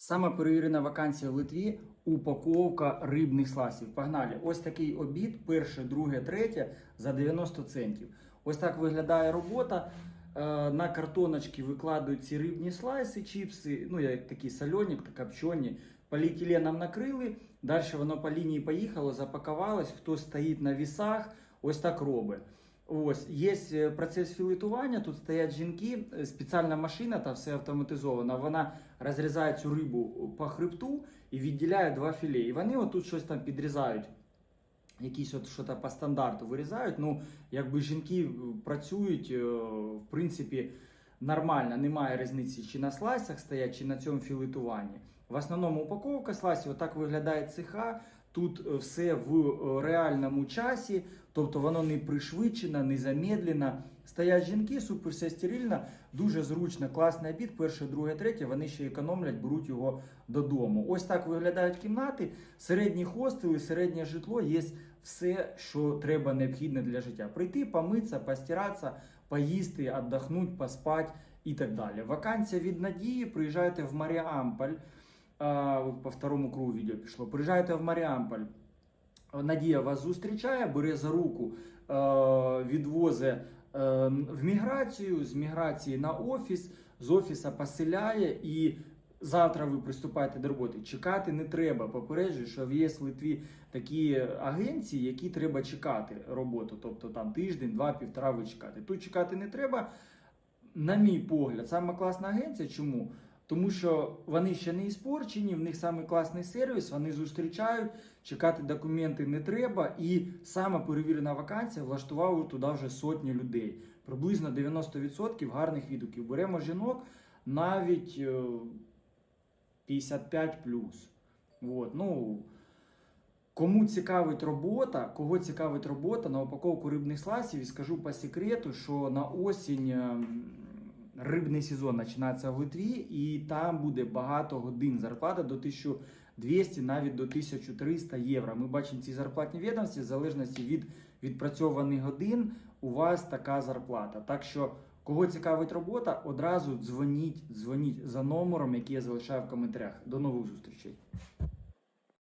Саме перевірена вакансія в Литві упаковка рибних сласів. Погнали. Ось такий обід, перше, друге, третє за 90 центів. Ось так виглядає робота. Е, На картоночки викладають ці рибні слайси, чіпси, ну як такі сольоні, та копчені. Поліетиленом накрили, далі воно по лінії поїхало, запакувалось, хто стоїть на вісах, ось так робить. Ось є е, процес філетування. Тут стоять жінки, е, спеціальна машина, та все автоматизовано. Вона розрізає цю рибу по хребту і відділяє два філе. І вони отут щось там підрізають. Якісь от що по стандарту вирізають. Ну, якби жінки е, працюють, е, в принципі, нормально, немає різниці, чи на слайсах стоять, чи на цьому філетуванні. В основному упаковка слайсів отак виглядає цеха. Тут е, все в е, реальному часі, тобто воно не пришвидшено, не замедлено. Стоять жінки, супер все стерильно, дуже зручно, класний обід, перше, друге, третє. Вони ще економлять, беруть його додому. Ось так виглядають кімнати. Середні хостели, середнє житло є все, що треба необхідне для життя. Прийти, помитися, постиратися, поїсти, віддохнути, поспати і так далі. Вакансія від надії. Приїжджайте в Маріамполь. По второму кругу відео пішло. Приїжджайте в Маріамполь. Надія вас зустрічає, бере за руку, е, відвозить е, в міграцію, з міграції на офіс, з офіса поселяє і. Завтра ви приступаєте до роботи. Чекати не треба. Попереджую, що є в Литві такі агенції, які треба чекати роботу. Тобто там тиждень, два, півтора ви чекати. Тут чекати не треба. На мій погляд, саме класна агенція. Чому? Тому що вони ще не іспорчені, в них саме класний сервіс, вони зустрічають, чекати документи не треба. І саме перевірена вакансія влаштувала туди вже сотні людей. Приблизно 90% гарних відгуків. Беремо жінок навіть е, 55 Вот, ну, Кому цікавить робота, кого цікавить робота на упаковку рибних сласів, і скажу по секрету, що на осінь ем, рибний сезон починається в Литві, і там буде багато годин зарплата до 1200, навіть до 1300 євро. Ми бачимо ці зарплатні відомості, в залежності від відпрацьованих годин, у вас така зарплата. Так що, кого цікавить робота, одразу дзвоніть, дзвоніть за номером, який я залишаю в коментарях. До нових зустрічей.